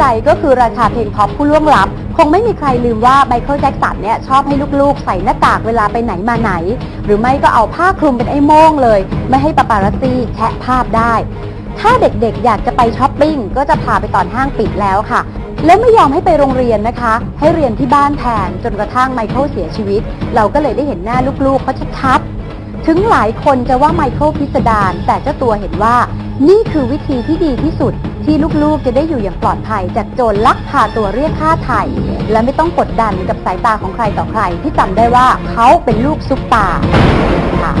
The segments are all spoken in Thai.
ใจก็คือราชาเพลงพ็อปผู้ล่วงลับ คงไม่มีใครลืมว่าไมเคิลแจ็คสันเนี่ยชอบให้ลูกๆ ใส่หน้ากากเวลาไปไหนมาไหน หรือไม่ก็เอาผ้าคลุมเป็นไอ้โม่งเลย ไม่ให้ปาปารัสซี่แชะภาพได้ ถ้าเด็กๆ อยากจะไปช้อปปิ้งก็จะพาไปตอนห้างปิดแล้วค่ะ แล้วไม่ยอมให้ไปโรงเรียนนะคะ ให้เรียนที่บ้านแทนจนกระทั่งไมเคิลเสียชีวิต เราก็เลยได้เห็นหน้าลูกๆเขาชัดๆถึงหลายคนจะว่าไมเคิลพิสดารแต่เจ้าตัวเห็นว่านี่คือวิธีที่ดีที่สุด ที่ลูกๆจะได้อยู่อย่างปลอดภัยจากโจรลักพาตัวเรียกค่าไถ่และไม่ต้องกดดันกับสายตาของใครต่อใคร ที่จำได้ว่าเขาเป็นลูกซุปตาร์ค่ะ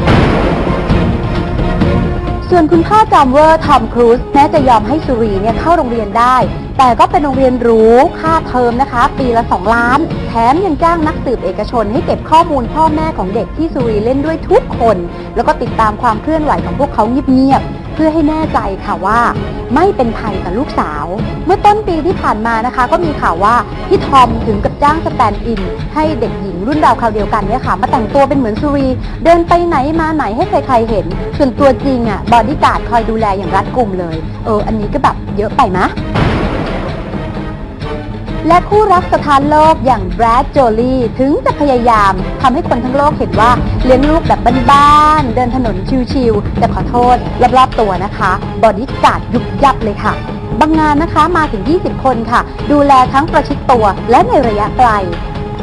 ส่วนคุณพ่อจอมเวอร์ทอมครูซแม้จะยอมให้สุรีเนี่ยเข้าโรงเรียนได้ แต่ก็เป็นโรงเรียนหรูค่าเทอมนะคะ ปีละ 2 ล้าน แถมยังจ้างนักสืบเอกชน ให้เก็บข้อมูลพ่อแม่ของเด็กที่สุรีเล่นด้วยทุกคน แล้วก็ติดตามความเคลื่อนไหวของพวกเขาเงียบๆ พื่อให้แน่ใจค่ะว่า ไม่เป็นภัยกับลูกสาว เมื่อต้นปีที่ผ่านมานะคะ ก็มีข่าวว่าพี่ทอมถึงกับจ้างสแตนด์อิน ให้เด็กหญิงรุ่นราวคราวเดียวกันเนี่ยค่ะ มาแต่งตัวเป็นเหมือนสุรี เดินไปไหนมาไหนให้ใครๆเห็น ส่วนตัวจริงอะบอดี้การ์ดคอยดูแลอย่างรัดกุมเลย เอออันนี้ก็แบบเยอะไปมะ และคู่รักสถานโลกอย่างแบรดโจลีถึงจะพยายามทำให้คนทั้งโลกเห็นว่าเลี้ยงลูกแบบบ้านๆเดินถนนชิวๆแต่ขอโทษรอบๆตัวนะคะบอดี้การ์ดยุบยับเลยค่ะ บางงานนะคะมาถึง 20 คนค่ะ ดูแลทั้งประชิดตัวและในระยะไกล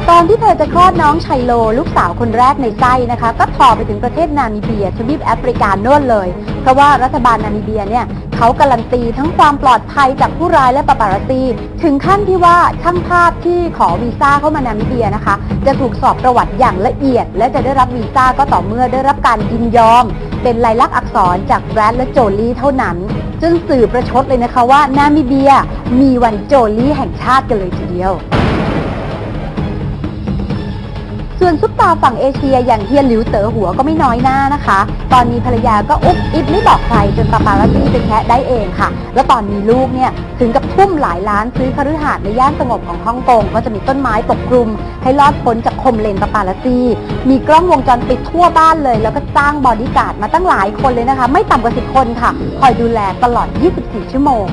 ตอนที่เธอจะคลอดน้องไชโล ลูกสาวคนแรกในไส้นะคะ ก็ทอไปถึงประเทศนามิเบียทวีปแอฟริกาโน่นเลย เพราะว่ารัฐบาลนามิเบียเนี่ย เขาการันตีทั้งความปลอดภัยจากผู้ร้ายและปาปารตี ถึงขั้นที่ว่าช่างภาพที่ขอวีซ่าเข้ามานามิเบียนะคะ จะถูกสอบประวัติอย่างละเอียด และจะได้รับวีซ่าก็ต่อเมื่อได้รับการยินยอม เป็นลายลักษณ์อักษรจากแบรดและโจลี่เท่านั้นจนสื่อประชดเลยนะคะว่านามิเบีย มีวันโจลี่แห่งชาติกันเลยทีเดียว ส่วนซุปตาฝั่งเอเชียอย่างเฮียหลิวเต๋อหัวก็ไม่น้อยหน้านะคะ ตอนมีภรรยาก็อุ๊บอิบไม่บอกใครจนปาปารัสซี่ไปแคะได้เองค่ะ แล้วตอนมีลูกเนี่ยถึงกับทุ่มหลายล้านซื้อคฤหาสน์ในย่านสงบของฮ่องกงก็จะมีต้นไม้ปกคลุม ให้รอดพ้นจากคมเลนปาปารัสซี่ มีกล้องวงจรปิดทั่วบ้านเลย แล้วก็จ้างบอดี้การ์ดมาตั้งหลายคนเลยนะคะ ไม่ต่ำกว่า10คนค่ะ คอยดูแลตลอด 24 ชั่วโมง